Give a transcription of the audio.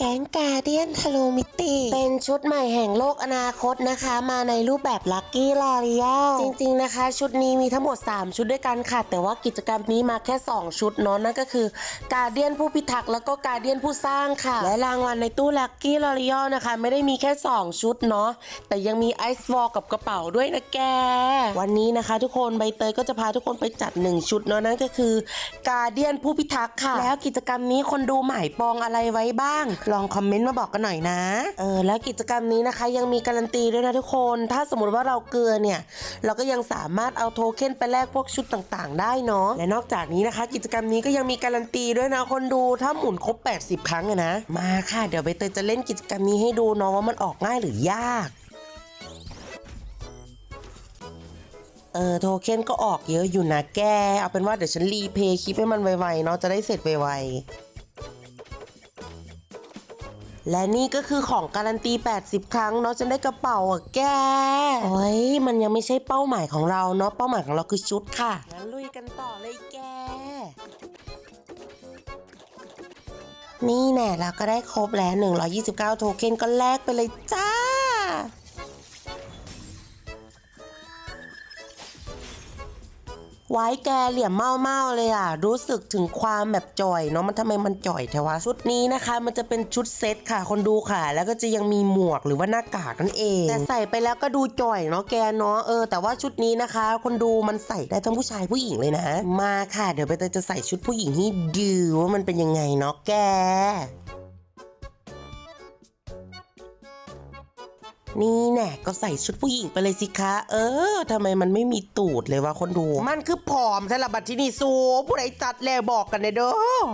แก๊งกาเดียนทะลุมิติเป็นชุดใหม่แห่งโลกอนาคตนะคะ มาในรูปแบบลั c กี้ลาเรียลจริงๆนะคะ ชุดนี้มีทั้งหมด 3 ชุดด้วยกันค่ะ แต่ว่ากิจกรรมนี้มาแค่ 2 ชุดเนาะนั่นก็คือกาเดียนผู้พิทักษ์แล้วก็กาเดียนผู้สร้างค่ะ และรางวัลในตู้ลั c กี้ลาเรียลนะคะ ไม่ได้มีแค่ 2 ชุดเนาะแต่ยังมีไอซ์วอลกับกระเป๋าด้วยนะแก วันนี้นะคะ ทุกคนใบเตยก็จะพาทุกคนไปจัด 1 ชุดเนาะนั่นก็คือกาเดียนผู้พิทักษ์ค่ะ แล้วกิจกรรมนี้คนดูหมายปองอะไรไว้บ้างลองคอมเมนต์มาบอกกันหน่อยนะเออแล้วกิจกรรมนี้นะคะ ยังมีการันตีด้วยนะทุกคน ถ้าสมมติว่าเราเกลือเนี่ยเราก็ยังสามารถเอาโทเค็นไปแลกพวกชุดต่างๆ ได้เนาะและนอกจากนี้นะคะ กิจกรรมนี้ก็ยังมีการันตีด้วยนะคนดูถ้าหมุนครบ 80 ครั้งอะนะ มาค่ะ เดี๋ยวใบเตยจะเล่นกิจกรรมนี้ให้ดูเนาะว่ามันออกง่ายหรือยากเออโทเค็นก็ออกเยอะอยู่นะแก เอาเป็นว่าเดี๋ยวฉันรีเพย์คลิปให้มันไวๆเนาะจะได้เสร็จไวๆ และนี่ก็คือของการันตี 80 ครั้งเนาะฉันได้กระเป๋าอะแกโอ้ยมันยังไม่ใช่เป้าหมายของเราเนาะเป้าหมายของเราคือชุดค่ะงั้นลุยกันต่อเลยแก นี่แน่เราก็ได้ครบแล้ว 129 โทเค็นก็แลกไปเลยจ้า ไว้แกเหลี่ยมเมาๆเลยอะ รู้สึกถึงความแบบจ่อยเนาะมันทำไมมันจ่อยแถวะชุดนี้นะคะ มันจะเป็นชุดเซตค่ะ คนดูค่ะ แล้วก็จะยังมีหมวกหรือว่าหน้ากากนั่นเอง แต่ใส่ไปแล้วก็ดูจ่อยเนาะแกเนาะเออแต่ว่าชุดนี้นะคะ คนดูมันใส่ได้ทั้งผู้ชายผู้หญิงเลยนะ มาค่ะ เดี๋ยวไปเตยจะใส่ชุดผู้หญิงให้ดูว่ามันเป็นยังไงเนาะแก นี่แน่ก็ใส่ชุดผู้หญิงไปเลยสิคะ เออทำไมมันไม่มีตูดเลยวะคนดู มันคือผอมสลับบัตรที่นี่สูผู้ใดจัดแล้วบอกกันเนยเด้อ